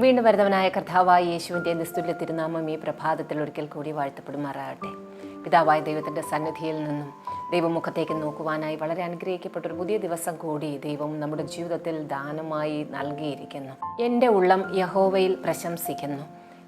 വീണ്ടും വരുന്നവനായ കർത്താവായ യേശുവിന്റെ നിസ്തുല്യ തിരുനാമം ഈ പ്രഭാതത്തിൽ ഒരിക്കൽ കൂടി വാഴ്ത്തപ്പെടുമാറാകട്ടെ. പിതാവായ ദൈവത്തിന്റെ സന്നിധിയിൽ നിന്നും ദൈവമുഖത്തേക്ക് നോക്കുവാനായി വളരെ അനുഗ്രഹിക്കപ്പെട്ട ഒരു പുതിയ ദിവസം കൂടി ദൈവം നമ്മുടെ ജീവിതത്തിൽ ദാനമായി നൽകിയിരിക്കുന്നു. എന്റെ ഉള്ളം യഹോവയിൽ പ്രശംസിക്കുന്നു.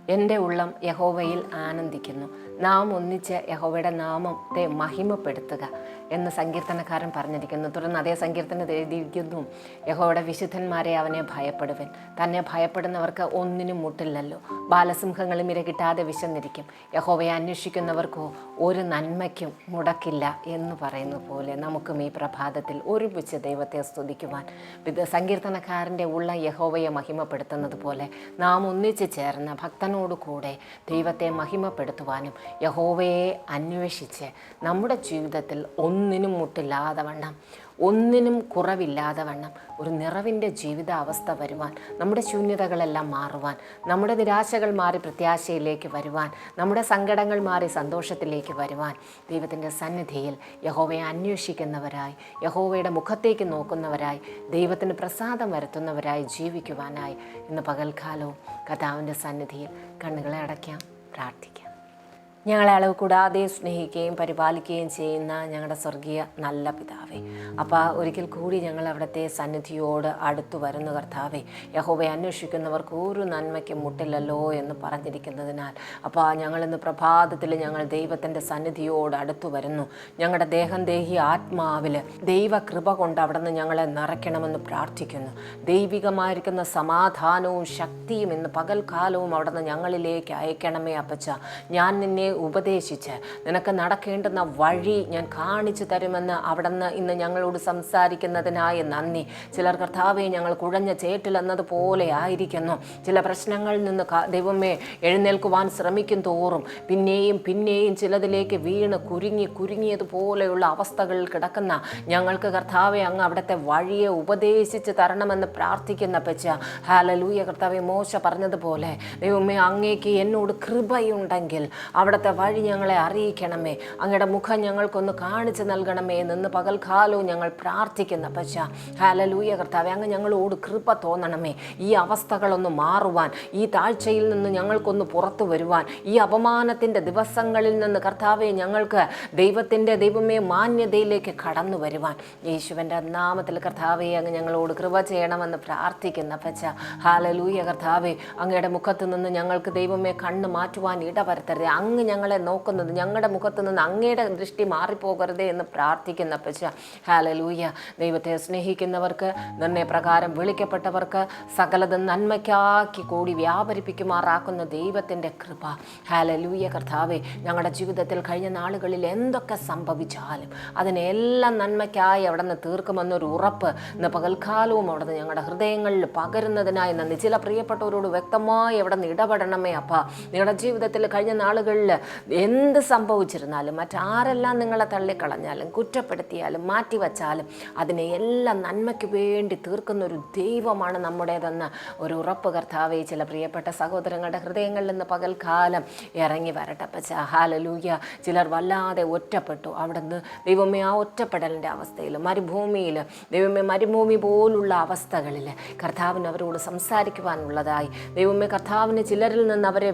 എന്റെ ഉള്ളം യഹോവയിൽ ആനന്ദിക്കുന്നു. നാം ഒന്നിച്ച് യഹോവയുടെ നാമത്തെ മഹിമപ്പെടുത്തുക എന്ന് സങ്കീർത്തനക്കാരൻ പറഞ്ഞിരിക്കുന്നു. തുടർന്ന് അതേ സങ്കീർത്തനം എഴുതിയിരിക്കുന്നു. യഹോയുടെ വിശുദ്ധന്മാരെ അവനെ ഭയപ്പെടുവൻ. തന്നെ ഭയപ്പെടുന്നവർക്ക് ഒന്നിനും മുട്ടില്ലല്ലോ. ബാലസിംഹങ്ങളും ഇര കിട്ടാതെ വിശന്നിരിക്കും. യഹോവയെ അന്വേഷിക്കുന്നവർക്കോ ഒരു നന്മയ്ക്കും മുടക്കില്ല എന്ന് പറയുന്ന പോലെ നമുക്കും ഈ പ്രഭാതത്തിൽ ഒരുമിച്ച് ദൈവത്തെ സ്തുതിക്കുവാൻ സങ്കീർത്തനക്കാരന്റെ ഉള്ള യഹോവയെ മഹിമപ്പെടുത്തുന്നത് പോലെ നാം ഒന്നിച്ച് ചേർന്ന് ഭക്തനോടുകൂടെ ദൈവത്തെ മഹിമപ്പെടുത്തുവാനും യഹോവയെ അന്വേഷിച്ച്. നമ്മുടെ ജീവിതത്തിൽ ഒന്നിനും മുട്ടില്ലാതെ വണ്ണം ഒന്നിനും കുറവില്ലാതെ വണ്ണം ഒരു നിറവിന്റെ ജീവിതാവസ്ഥ വരുവാൻ നമ്മുടെ ശൂന്യതകളെല്ലാം മാറുവാൻ നമ്മുടെ നിരാശകൾ മാറി പ്രത്യാശയിലേക്ക് വരുവാൻ നമ്മുടെ സങ്കടങ്ങൾ മാറി സന്തോഷത്തിലേക്ക് വരുവാൻ ദൈവത്തിന്റെ സന്നിധിയിൽ യഹോവയെ അന്വേഷിക്കുന്നവരായി യഹോവയുടെ മുഖത്തേക്ക് നോക്കുന്നവരായി ദൈവത്തിന് പ്രസാദം വരുത്തുന്നവരായി ജീവിക്കുവാനായി ഇന്ന് പകൽക്കാലവും കഥാവിന്റെ സന്നിധിയിൽ കണ്ണുകളെ അടയ്ക്കാം പ്രാർത്ഥിക്കാം. ഞങ്ങളെ അളവ് കൂടാതെ സ്നേഹിക്കുകയും പരിപാലിക്കുകയും ചെയ്യുന്ന ഞങ്ങളുടെ സ്വർഗീയ നല്ല പിതാവേ. അപ്പോൾ ഒരിക്കൽ കൂടി ഞങ്ങൾ അവിടുത്തെ സന്നിധിയോട് അടുത്തു വരുന്ന കർത്താവേ. യഹോവയെ അന്വേഷിക്കുന്നവർക്ക് ഒരു നന്മയ്ക്ക് മുട്ടില്ലല്ലോ എന്ന് പറഞ്ഞിരിക്കുന്നതിനാൽ അപ്പോൾ ഞങ്ങളിന്ന് പ്രഭാതത്തിൽ ഞങ്ങൾ ദൈവത്തിന്റെ സന്നിധിയോട് അടുത്തു വരുന്നു. ഞങ്ങളുടെ ദേഹം ദേഹി ആത്മാവിൽ ദൈവകൃപ കൊണ്ട് അവിടുന്ന് ഞങ്ങളെ നിറയ്ക്കണമെന്ന് പ്രാർത്ഥിക്കുന്നു. ദൈവികമായിരിക്കുന്ന സമാധാനവും ശക്തിയും ഇന്ന് പകൽക്കാലവും അവിടുന്ന് ഞങ്ങളിലേക്ക് അയക്കണമേ അപ്പച്ച. ഞാൻ നിന്നെ ഉപദേശിച്ച് നിനക്ക് നടക്കേണ്ടുന്ന വഴി ഞാൻ കാണിച്ചു തരുമെന്ന് അവിടുന്ന് ഇന്ന് ഞങ്ങളോട് സംസാരിക്കുന്നതിനായി നന്ദി. ചിലർ കർത്താവെ ഞങ്ങൾ കുഴഞ്ഞ ചേറ്റിലെന്നതുപോലെ ആയിരിക്കുന്നു. ചില പ്രശ്നങ്ങളിൽ നിന്ന് ദൈവമേ എഴുന്നേൽക്കുവാൻ ശ്രമിക്കും തോറും പിന്നെയും പിന്നെയും ചിലതിലേക്ക് വീണ് കുരുങ്ങി കുരുങ്ങിയതുപോലെയുള്ള അവസ്ഥകളിൽ കിടക്കുന്ന ഞങ്ങൾക്ക് കർത്താവെ അങ്ങ് അവിടുത്തെ വഴിയെ ഉപദേശിച്ച് തരണമെന്ന് പ്രാർത്ഥിക്കുന്ന പച്ച. ഹാലലൂയ കർത്താവെ മോശ പറഞ്ഞതുപോലെ ദൈവമേ അങ്ങേക്ക് എന്നോട് കൃപയുണ്ടെങ്കിൽ അവിടുത്തെ വഴി ഞങ്ങളെ അറിയിക്കണമേ. അങ്ങയുടെ മുഖം ഞങ്ങൾക്കൊന്ന് കാണിച്ചു നൽകണമേ നിന്ന് പകൽക്കാലവും ഞങ്ങൾ പ്രാർത്ഥിക്കുന്ന. പച്ച ഹാലലൂയ കർത്താവെ അങ്ങ് ഞങ്ങളോട് കൃപ തോന്നണമേ. ഈ അവസ്ഥകളൊന്ന് മാറുവാൻ ഈ താഴ്ചയിൽ നിന്ന് ഞങ്ങൾക്കൊന്ന് പുറത്തു വരുവാൻ ഈ അപമാനത്തിന്റെ ദിവസങ്ങളിൽ നിന്ന് കർത്താവെ ഞങ്ങൾക്ക് ദൈവത്തിന്റെ ദൈവമേ മാന്യതയിലേക്ക് കടന്നു വരുവാൻ. യേശുവിന്റെ നാമത്തിൽ കർത്താവെ അങ്ങ് ഞങ്ങളോട് കൃപ ചെയ്യണമെന്ന് പ്രാർത്ഥിക്കുന്ന. പച്ച ഹാലലൂയ കർത്താവെ അങ്ങയുടെ മുഖത്ത് നിന്ന് ഞങ്ങൾക്ക് ദൈവമേ കണ്ണ് മാറ്റുവാൻ ഇടവരുത്തരുത്. അങ്ങ് ഞങ്ങളെ നോക്കുന്നത് ഞങ്ങളുടെ മുഖത്ത് നിന്ന് അങ്ങയുടെ ദൃഷ്ടി മാറിപ്പോകരുതേ എന്ന് പ്രാർത്ഥിക്കുന്ന പച്ച ഹാലലൂയ ദൈവത്തെ സ്നേഹിക്കുന്നവർക്ക് നിർണയപ്രകാരം വിളിക്കപ്പെട്ടവർക്ക് സകലത നന്മയ്ക്കാക്കി കൂടി വ്യാപരിപ്പിക്കുമാറാക്കുന്ന ദൈവത്തിന്റെ കൃപ. ഹാലലൂയ കർത്താവെ. ഞങ്ങളുടെ ജീവിതത്തിൽ കഴിഞ്ഞ നാളുകളിൽ എന്തൊക്കെ സംഭവിച്ചാലും അതിനെല്ലാം നന്മയ്ക്കായി അവിടെ നിന്ന് തീർക്കുമെന്നൊരു ഉറപ്പ് ഇന്ന് പകൽക്കാലവും അവിടെ നിന്ന് ഞങ്ങളുടെ ഹൃദയങ്ങളിൽ പകരുന്നതിനായി നന്ദി. ചില പ്രിയപ്പെട്ടവരോട് വ്യക്തമായി അവിടെ നിന്ന് ഇടപെടണമേ അപ്പ. നിങ്ങളുടെ ജീവിതത്തിൽ കഴിഞ്ഞ നാളുകളിൽ എന്ത് സംഭവിച്ചിരുന്നാലും മറ്റാരെല്ലാം നിങ്ങളെ തള്ളിക്കളഞ്ഞാലും കുറ്റപ്പെടുത്തിയാലും മാറ്റിവച്ചാലും അതിനെ എല്ലാം നന്മയ്ക്ക് വേണ്ടി തീർക്കുന്ന ഒരു ദൈവമാണ് നമ്മുടേതെന്ന് ഒരു ഉറപ്പ് കർത്താവെ ചില പ്രിയപ്പെട്ട സഹോദരങ്ങളുടെ ഹൃദയങ്ങളിൽ നിന്ന് പകൽക്കാലം ഇറങ്ങി വരട്ടെ. പച്ച ഹാലലൂയ ചിലർ വല്ലാതെ ഒറ്റപ്പെട്ടു. അവിടുന്ന് ദൈവമേ ആ ഒറ്റപ്പെടലിന്റെ അവസ്ഥയിൽ മരുഭൂമിയിൽ ദൈവമേ മരുഭൂമി പോലുള്ള അവസ്ഥകളിൽ കർത്താവിന് അവരോട് സംസാരിക്കുവാനുള്ളതായി ദൈവമേ കർത്താവിന് ചിലരിൽ നിന്ന് അവരെ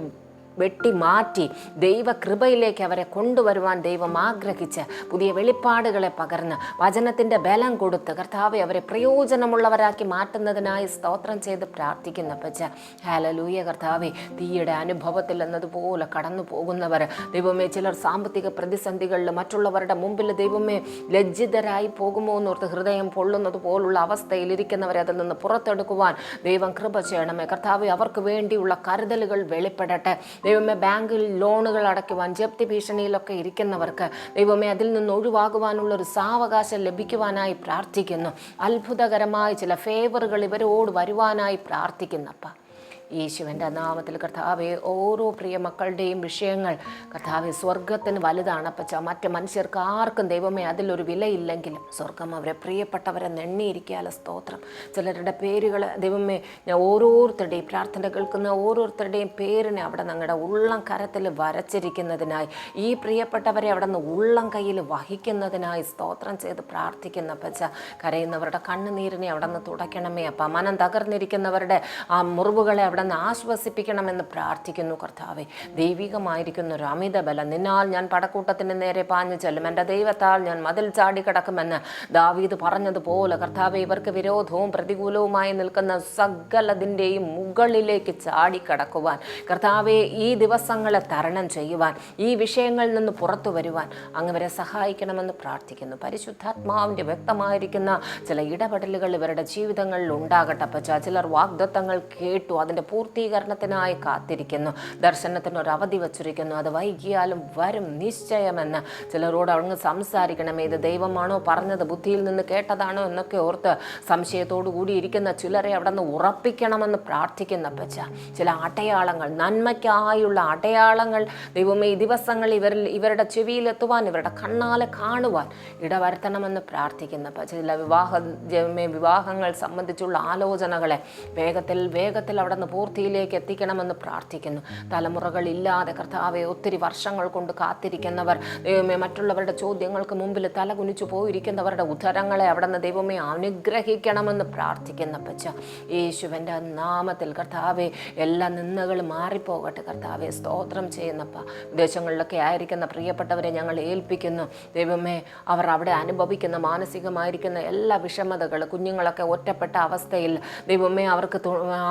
വെട്ടി മാറ്റി ദൈവകൃപയിലേക്ക് അവരെ കൊണ്ടുവരുവാൻ ദൈവം ആഗ്രഹിച്ച് പുതിയ വെളിപ്പാടുകളെ പകർന്ന് വചനത്തിന്റെ ബലം കൊടുത്ത് കർത്താവെ അവരെ പ്രയോജനമുള്ളവരാക്കി മാറ്റുന്നതിനായി സ്തോത്രം ചെയ്ത് പ്രാർത്ഥിക്കുന്ന പച്ച ഹാലലൂയ കർത്താവെ തീയുടെ അനുഭവത്തിൽ എന്നതുപോലെ കടന്നു പോകുന്നവർ ദൈവമേ ചിലർ സാമ്പത്തിക പ്രതിസന്ധികളിൽ മറ്റുള്ളവരുടെ മുമ്പിൽ ദൈവമേ ലജ്ജിതരായി പോകുമോ എന്നോർത്ത് ഹൃദയം പൊള്ളുന്നത് പോലുള്ള അവസ്ഥയിലിരിക്കുന്നവരെ അതിൽ നിന്ന് പുറത്തെടുക്കുവാൻ ദൈവം കൃപ ചെയ്യണമേ. കർത്താവ് അവർക്ക് വേണ്ടിയുള്ള കരുതലുകൾ വെളിപ്പെടട്ടെ. ദൈവമേ ബാങ്കിൽ ലോണുകൾ അടയ്ക്കുവാൻ ജപ്തി ഭീഷണിയിലൊക്കെ ഇരിക്കുന്നവർക്ക് ദൈവമേ അതിൽ നിന്ന് ഒഴിവാകുവാനുള്ള ഒരു സാവകാശം ലഭിക്കുവാനായി പ്രാർത്ഥിക്കുന്നു. അത്ഭുതകരമായ ചില ഫേവറുകൾ ഇവരോട് വരുവാനായി പ്രാർത്ഥിക്കുന്നപ്പ. യേശുവിന്റെ നാമത്തിൽ കർത്താവെ ഓരോ പ്രിയ മക്കളുടെയും വിഷയങ്ങൾ കർത്താവെ സ്വർഗത്തിന് വലുതാണ്. അപ്പച്ച മറ്റ് മനുഷ്യർക്ക് ആർക്കും ദൈവമേ അതിലൊരു വിലയില്ലെങ്കിലും സ്വർഗം അവരെ പ്രിയപ്പെട്ടവരെ നെണ്ണിയിരിക്കാല സ്തോത്രം. ചിലരുടെ പേരുകൾ ദൈവമേ ഞാൻ ഓരോരുത്തരുടെയും പ്രാർത്ഥന കേൾക്കുന്ന ഓരോരുത്തരുടെയും പേരിനെ അവിടെ ഞങ്ങളുടെ ഉള്ളം കരത്തിൽ വരച്ചിരിക്കുന്നതിനായി ഈ പ്രിയപ്പെട്ടവരെ അവിടെ നിന്ന് ഉള്ളം കയ്യിൽ വഹിക്കുന്നതിനായി സ്തോത്രം ചെയ്ത് പ്രാർത്ഥിക്കുന്ന അപ്പച്ച കരയുന്നവരുടെ കണ്ണുനീരിനെ അവിടെ നിന്ന് തുടയ്ക്കണമേ അപ്പം. മനം തകർന്നിരിക്കുന്നവരുടെ ആ മുറിവുകളെ അവിടെ അവിടെ നിന്ന് ആശ്വസിപ്പിക്കണമെന്ന് പ്രാർത്ഥിക്കുന്നു കർത്താവെ. ദൈവികമായിരിക്കുന്ന ഒരു അമിത ബലം നിന്നാൽ ഞാൻ പടക്കൂട്ടത്തിന് നേരെ പാഞ്ഞു ചെല്ലും. എന്റെ ദൈവത്താൽ ഞാൻ മതിൽ ചാടി കിടക്കുമെന്ന് ദാവീദ് പറഞ്ഞതുപോലെ കർത്താവെ ഇവർക്ക് വിരോധവും പ്രതികൂലവുമായി നിൽക്കുന്ന സകലതിന്റെയും മുകളിലേക്ക് ചാടിക്കടക്കുവാൻ കർത്താവെ ഈ ദിവസങ്ങളെ തരണം ചെയ്യുവാൻ ഈ വിഷയങ്ങളിൽ നിന്ന് പുറത്തു വരുവാൻ അങ്ങവരെ സഹായിക്കണമെന്ന് പ്രാർത്ഥിക്കുന്നു. പരിശുദ്ധാത്മാവിന്റെ വ്യക്തമായിരിക്കുന്ന ചില ഇടപെടലുകൾ ഇവരുടെ ജീവിതങ്ങളിൽ ഉണ്ടാകട്ടെ പച്ച ചിലർ വാഗ്ദത്തങ്ങൾ കേട്ടു അതിന്റെ പൂർത്തീകരണത്തിനായി കാത്തിരിക്കുന്നു. ദർശനത്തിന് ഒരു അവധി വച്ചിരിക്കുന്നു. അത് വൈകിയാലും വരും നിശ്ചയമെന്ന് ചിലരോട് അങ്ങ് സംസാരിക്കണമേ ഇത് ദൈവമാണോ പറഞ്ഞത് ബുദ്ധിയിൽ നിന്ന് കേട്ടതാണോ എന്നൊക്കെ ഓർത്ത് സംശയത്തോടു കൂടിയിരിക്കുന്ന ചിലരെ അവിടെ നിന്ന് ഉറപ്പിക്കണമെന്ന് പ്രാർത്ഥിക്കുന്ന പച്ച ചില അടയാളങ്ങൾ നന്മയ്ക്കായുള്ള അടയാളങ്ങൾ ദൈവമേ ഈ ദിവസങ്ങൾ ഇവരിൽ ഇവരുടെ ചെവിയിലെത്തുവാൻ ഇവരുടെ കണ്ണാലെ കാണുവാൻ ഇടവരുത്തണമെന്ന് പ്രാർത്ഥിക്കുന്ന പച്ച ചില വിവാഹ വിവാഹങ്ങൾ സംബന്ധിച്ചുള്ള ആലോചനകളെ വേഗത്തിൽ വേഗത്തിൽ അവിടെ നിന്ന് പൂർത്തിയിലേക്ക് എത്തിക്കണമെന്ന് പ്രാർത്ഥിക്കുന്നു. തലമുറകളില്ലാതെ കർത്താവെ ഒത്തിരി വർഷങ്ങൾ കൊണ്ട് കാത്തിരിക്കുന്നവർ ദൈവമേ മറ്റുള്ളവരുടെ ചോദ്യങ്ങൾക്ക് മുമ്പിൽ തല കുനിച്ചു പോയിരിക്കുന്നവരുടെ ഉദ്ധരങ്ങളെ അവിടെ നിന്ന് ദൈവമേ അനുഗ്രഹിക്കണമെന്ന് പ്രാർത്ഥിക്കുന്ന പച്ച യേശുവിന്റെ നാമത്തിൽ കർത്താവെ എല്ലാ നിന്നകളും മാറിപ്പോകട്ടെ കർത്താവെ. സ്തോത്രം ചെയ്യുന്നപ്പ വിദേശങ്ങളിലൊക്കെ ആയിരിക്കുന്ന പ്രിയപ്പെട്ടവരെ ഞങ്ങൾ ഏൽപ്പിക്കുന്നു. ദൈവമേ അവർ അവിടെ അനുഭവിക്കുന്ന മാനസികമായിരിക്കുന്ന എല്ലാ വിഷമതകൾ കുഞ്ഞുങ്ങളൊക്കെ ഒറ്റപ്പെട്ട അവസ്ഥയിൽ ദൈവമേ അവർക്ക്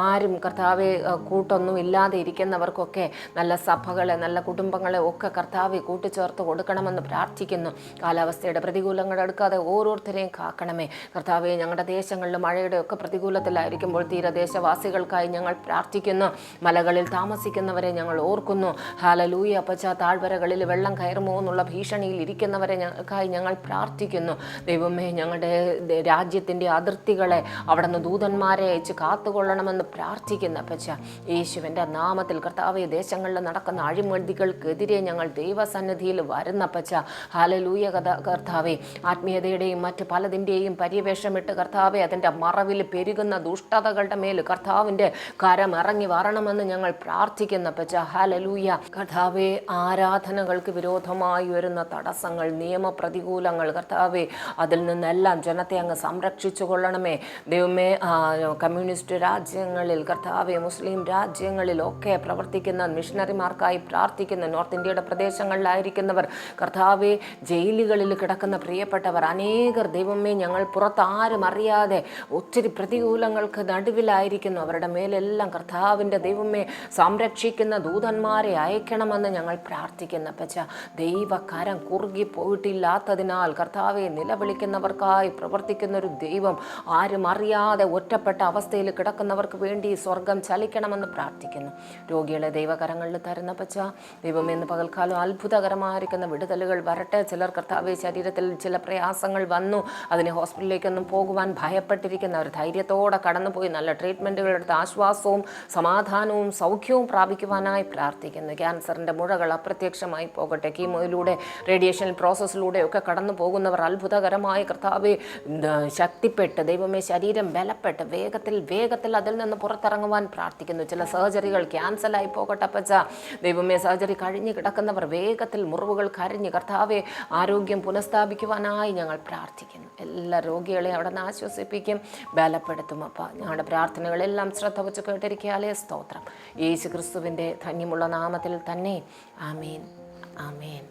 ആരും കർത്താവെ അഹ് കൂട്ടൊന്നും ഇല്ലാതെ ഇരിക്കുന്നവർക്കൊക്കെ നല്ല സഭകളെ നല്ല കുടുംബങ്ങളെ ഒക്കെ കർത്താവെ കൂട്ടിച്ചേർത്ത് കൊടുക്കണമെന്ന് പ്രാർത്ഥിക്കുന്നു. കാലാവസ്ഥയുടെ പ്രതികൂലങ്ങൾ എടുക്കാതെ ഓരോരുത്തരെയും കാക്കണമേ. കർത്താവെ ഞങ്ങളുടെ ദേശങ്ങളിൽ മഴയുടെ ഒക്കെ പ്രതികൂലത്തിലായിരിക്കുമ്പോൾ തീരദേശവാസികൾക്കായി ഞങ്ങൾ പ്രാർത്ഥിക്കുന്നു. മലകളിൽ താമസിക്കുന്നവരെ ഞങ്ങൾ ഓർക്കുന്നു. ഹാലലൂയ അപ്പച്ച താഴ്വരകളിൽ വെള്ളം കയറുമോ എന്നുള്ള ഭീഷണിയിൽ ഇരിക്കുന്നവരെ ഞങ്ങൾക്കായി ഞങ്ങൾ പ്രാർത്ഥിക്കുന്നു. ദൈവമേ ഞങ്ങളുടെ രാജ്യത്തിന്റെ അതിർത്തികളെ അവിടുന്ന് ദൂതന്മാരെ അയച്ച് കാത്തുകൊള്ളണമെന്ന് പ്രാർത്ഥിക്കുന്ന. അപ്പച്ച യേശുവിന്റെ നാമത്തിൽ കർത്താവ് ദേശങ്ങളിൽ നടക്കുന്ന അഴിമതികൾക്കെതിരെ ഞങ്ങൾ ദൈവസന്നിധിയിൽ വരുന്ന അപ്പച്ച ഹാലലൂയ കഥ കർത്താവെ ആത്മീയതയുടെയും മറ്റ് പലതിന്റെയും പര്യവേഷമിട്ട് കർത്താവെ അതിന്റെ മറവിൽ പെരുകുന്ന ദുഷ്ടതകളുടെ മേൽ കർത്താവിന്റെ കരം ഇറങ്ങി വരണമെന്ന് ഞങ്ങൾ പ്രാർത്ഥിക്കുന്ന പച്ച ഹാലലൂയ കർത്താവെ ആരാധനകൾക്ക് വിരോധമായി വരുന്ന തടസ്സങ്ങൾ നിയമപ്രതികൂലങ്ങൾ കർത്താവെ അതിൽ നിന്നെല്ലാം ജനത്തെ അങ്ങ് സംരക്ഷിച്ചു കൊള്ളണമേ. ദൈവമേ കമ്മ്യൂണിസ്റ്റ് രാജ്യങ്ങളിൽ കർത്താവെ മുസ്ലിം രാജ്യങ്ങളിലൊക്കെ പ്രവർത്തിക്കുന്ന മിഷണറിമാർക്കായി പ്രാർത്ഥിക്കുന്ന നോർത്ത് ഇന്ത്യയുടെ പ്രദേശങ്ങളിലായിരിക്കുന്നവർ കർത്താവെ ജയിലുകളിൽ കിടക്കുന്ന പ്രിയപ്പെട്ടവർ അനേകർ ദൈവമേ ഞങ്ങൾ പുറത്ത് ആരും അറിയാതെ ഒത്തിരി പ്രതികൂലങ്ങൾക്ക് നടുവിലായിരിക്കുന്നു. അവരുടെ മേലെല്ലാം കർത്താവിന്റെ ദൈവമേ സംരക്ഷിക്കുന്ന ദൂതന്മാരെ അയക്കണമെന്ന് ഞങ്ങൾ പ്രാർത്ഥിക്കുന്ന. പച്ച ദൈവകരം കുറുകി പോയിട്ടില്ലാത്തതിനാൽ കർത്താവെ നിലവിളിക്കുന്നവർക്കായി പ്രവർത്തിക്കുന്ന ഒരു ദൈവം ആരും അറിയാതെ ഒറ്റപ്പെട്ട അവസ്ഥയിൽ കിടക്കുന്നവർക്ക് വേണ്ടി സ്വർഗം ചലിക്കണമെന്ന് പ്രാർത്ഥിക്കുന്നു. രോഗികളെ ദൈവകരങ്ങളിൽ തരുന്ന പച്ച ദൈവം എന്ന് പകൽക്കാലം അത്ഭുതകരമായിരിക്കുന്ന വിടുതലുകൾ വരട്ടെ. ചിലർ കർത്താവ് ശരീരത്തിൽ ചില പ്രയാസങ്ങൾ വന്നു. അതിന് ഹോസ്പിറ്റലിലേക്കൊന്നും പോകുവാൻ ഭയപ്പെട്ടിരിക്കുന്നവർ ധൈര്യത്തോടെ കടന്നുപോയി. നല്ല ട്രീറ്റ്മെന്റുകൾ എടുത്ത് ആശ്വാസവും സമാധാനവും സൗഖ്യവും പ്രാപിക്കുവാനായി പ്രാർത്ഥിക്കുന്നു. ക്യാൻസറിന്റെ മുഴകൾ അപ്രത്യക്ഷമായി പോകട്ടെ. കീമോയിലൂടെ റേഡിയേഷൻ പ്രോസസ്സിലൂടെ ഒക്കെ കടന്നു പോകുന്നവർ അത്ഭുതകരമായി കർത്താവ് ശക്തിപ്പെട്ട് ദൈവമേ ശരീരം ബലപ്പെട്ട് വേഗത്തിൽ വേഗത്തിൽ അതിൽ നിന്ന് പുറത്തിറങ്ങുവാൻ പ്രാർത്ഥിക്കുന്നു. ചില സർജറികൾ ക്യാൻസലായി പോകട്ടെ പച്ച ദൈവമേ സർജറി കഴിഞ്ഞ് കിടക്കുന്നവർ വേഗത്തിൽ മുറിവുകൾ കരഞ്ഞ് കർത്താവെ ആരോഗ്യം പുനഃസ്ഥാപിക്കുവാനായി ഞങ്ങൾ പ്രാർത്ഥിക്കുന്നു. എല്ലാ രോഗികളെയും അവിടെ നിന്ന് ആശ്വസിപ്പിക്കും. ബലപ്പെടുത്തും അപ്പ. ഞങ്ങളുടെ പ്രാർത്ഥനകളെല്ലാം ശ്രദ്ധ വെച്ച് കേട്ടിരിക്കാലേ സ്തോത്രം. യേശു ക്രിസ്തുവിന്റെ ധന്യമുള്ള നാമത്തിൽ തന്നെ. ആമേൻ. ആമേൻ.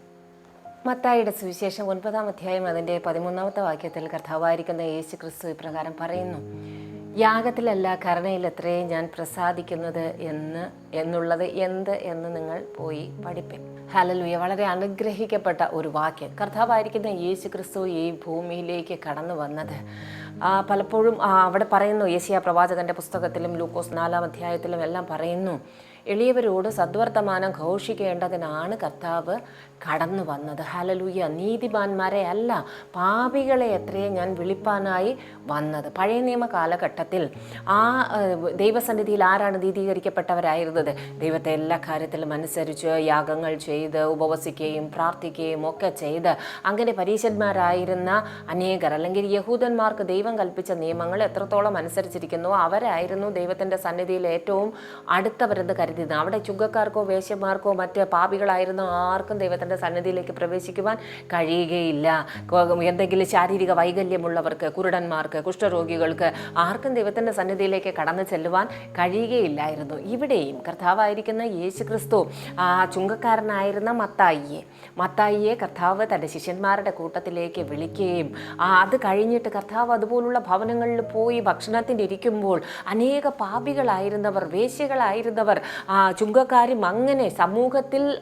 മത്തായിയുടെ സുവിശേഷം ഒൻപതാം അധ്യായം അതിന്റെ പതിമൂന്നാമത്തെ വാക്യത്തിൽ കർത്താവായിരിക്കുന്ന യേശു ക്രിസ്തു ഇപ്രകാരം പറയുന്നു. യാഗത്തിലല്ല കരുണയിലത്രേ ഞാൻ പ്രസാദിക്കുന്നത് എന്ന് എന്നുള്ളത് എന്ത് എന്ന് നിങ്ങൾ പോയി പഠിപ്പേ ഹലലുയ വളരെ അനുഗ്രഹിക്കപ്പെട്ട ഒരു വാക്യം. കർത്താവായിരിക്കുന്ന യേശു ക്രിസ്തു ഈ ഭൂമിയിലേക്ക് കടന്നു വന്നത്. പലപ്പോഴും അവിടെ പറയുന്നു യേശിയ പ്രവാചകന്റെ പുസ്തകത്തിലും ലൂക്കോസ് നാലാം അധ്യായത്തിലും എല്ലാം പറയുന്നു എളിയവരോട് സദ്വർത്തമാനം ഘോഷിക്കേണ്ടതിനാണ് കർത്താവ് കടന്നു വന്നത്. ഹലലൂയ നീതിമാന്മാരെ അല്ല പാപികളെ എത്രയും ഞാൻ വിളിപ്പാനായി വന്നത്. പഴയ നിയമ കാലഘട്ടത്തിൽ ആ ദൈവസന്നിധിയിൽ ആരാണ് നീതീകരിക്കപ്പെട്ടവരായിരുന്നത്? ദൈവത്തെ എല്ലാ കാര്യത്തിലും അനുസരിച്ച് യാഗങ്ങൾ ചെയ്ത് ഉപവസിക്കുകയും പ്രാർത്ഥിക്കുകയും ഒക്കെ ചെയ്ത് അങ്ങനെ പരീശന്മാരായിരുന്ന അനേകർ അല്ലെങ്കിൽ യഹൂദന്മാർക്ക് ദൈവം കൽപ്പിച്ച നിയമങ്ങൾ എത്രത്തോളം അനുസരിച്ചിരിക്കുന്നു അവരായിരുന്നു ദൈവത്തിന്റെ സന്നിധിയിൽ ഏറ്റവും അടുത്തവരെന്ന് കരുതി കരുതുന്നത് അവിടെ ചുങ്കക്കാർക്കോ വേശ്യമാർക്കോ മറ്റ് പാപികളായിരുന്ന ആർക്കും ദൈവത്തിന്റെ സന്നിധിയിലേക്ക് പ്രവേശിക്കുവാൻ കഴിയുകയില്ല. എന്തെങ്കിലും ശാരീരിക വൈകല്യമുള്ളവർക്ക് കുരുടന്മാർക്ക് കുഷ്ഠരോഗികൾക്ക് ആർക്കും ദൈവത്തിന്റെ സന്നിധിയിലേക്ക് കടന്നു ചെല്ലുവാൻ കഴിയുകയില്ലായിരുന്നു. ഇവിടെയും കർത്താവായിരിക്കുന്ന യേശു ക്രിസ്തു ചുങ്കക്കാരനായിരുന്ന മത്തായിയെ മത്തായിയെ കർത്താവ് തന്റെ ശിഷ്യന്മാരുടെ കൂട്ടത്തിലേക്ക് വിളിക്കുകയും അത് കഴിഞ്ഞിട്ട് കർത്താവ് അതുപോലുള്ള ഭവനങ്ങളിൽ പോയി ഭക്ഷണത്തിന്റെ ഇരിക്കുമ്പോൾ അനേക പാപികളായിരുന്നവർ വേശ്യകളായിരുന്നവർ ചുങ്കക്കാരും അങ്ങനെ സമൂഹത്തിൽ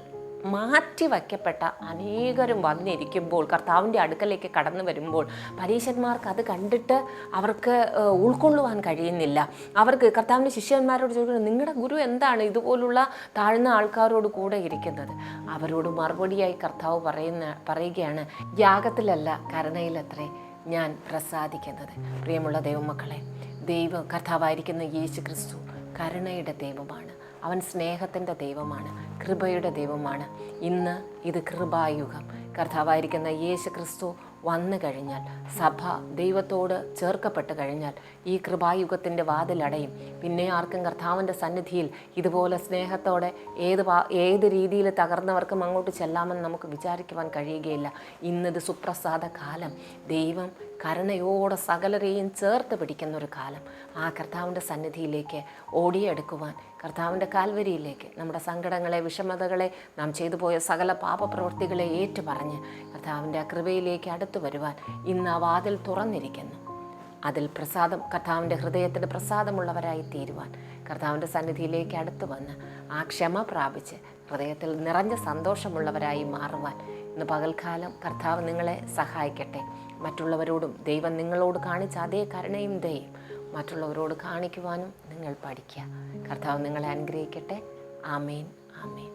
മാറ്റി വയ്ക്കപ്പെട്ട അനേകരും വന്നിരിക്കുമ്പോൾ കർത്താവിന്റെ അടുക്കലേക്ക് കടന്നു വരുമ്പോൾ പരീശന്മാർക്ക് അത് കണ്ടിട്ട് അവർക്ക് ഉൾക്കൊള്ളുവാൻ കഴിയുന്നില്ല. അവർക്ക് കർത്താവിന്റെ ശിഷ്യന്മാരോട് ചോദിക്കുന്നത് നിങ്ങളുടെ ഗുരു എന്താണ് ഇതുപോലുള്ള താഴ്ന്ന ആൾക്കാരോട് കൂടെ ഇരിക്കുന്നത്? അവരോട് മറുപടിയായി കർത്താവ് പറയുന്ന പറയുകയാണ് യാഗത്തിലല്ല കരുണയിലത്രേ ഞാൻ പ്രസാദിക്കുന്നത്. പ്രിയമുള്ള ദൈവമക്കളെ ദൈവം കർത്താവായിരിക്കുന്ന യേശു ക്രിസ്തു കരുണയുടെ ദൈവമാണ്. അവൻ സ്നേഹത്തിന്റെ ദൈവമാണ് കൃപയുടെ ദൈവമാണ്. ഇന്ന് ഇത് കൃപായുഗം. കർത്താവായിരിക്കുന്ന യേശു ക്രിസ്തു വന്നു കഴിഞ്ഞാൽ സഭ ദൈവത്തോട് ചേർക്കപ്പെട്ട് കഴിഞ്ഞാൽ ഈ കൃപായുഗത്തിന്റെ വാതിലടയും. പിന്നെ ആർക്കും കർത്താവിന്റെ സന്നിധിയിൽ ഇതുപോലെ സ്നേഹത്തോടെ ഏത് ഏത് രീതിയിൽ തകർന്നവർക്കും അങ്ങോട്ട് ചെല്ലാമെന്ന് നമുക്ക് വിചാരിക്കുവാൻ കഴിയുകയില്ല. ഇന്നിത് സുപ്രസാദ കാലം. ദൈവം കരുണയോടെ സകലരെയും ചേർത്ത് പിടിക്കുന്ന ഒരു കാലം. ആ കർത്താവിന്റെ സന്നിധിയിലേക്ക് ഓടിയെടുക്കുവാൻ കർത്താവിന്റെ കാൽവരിയിലേക്ക് നമ്മുടെ സങ്കടങ്ങളെ വിഷമതകളെ നാം ചെയ്തു പോയ സകല പാപപ്രവൃത്തികളെ ഏറ്റുപറഞ്ഞ് കർത്താവിന്റെ കൃപയിലേക്ക് അടുത്തു വരുവാൻ ഇന്ന് ആ വാതിൽ തുറന്നിരിക്കുന്നു. അതിൽ പ്രസാദം കർത്താവിന്റെ ഹൃദയത്തിന് പ്രസാദമുള്ളവരായി തീരുവാൻ കർത്താവിന്റെ സന്നിധിയിലേക്ക് അടുത്തു വന്ന് ആ ക്ഷമ പ്രാപിച്ച് ഹൃദയത്തിൽ നിറഞ്ഞ സന്തോഷമുള്ളവരായി മാറുവാൻ ഇന്ന് പകൽക്കാലം കർത്താവ് നിങ്ങളെ സഹായിക്കട്ടെ. മറ്റുള്ളവരോടും ദൈവം നിങ്ങളോട് കാണിച്ച അതേ കരുണയും ദയും മറ്റുള്ളവരോട് കാണിക്കുവാനും നിങ്ങൾ പഠിക്കുക. കർത്താവ് നിങ്ങളെ അനുഗ്രഹിക്കട്ടെ. ആമേൻ. ആമേൻ.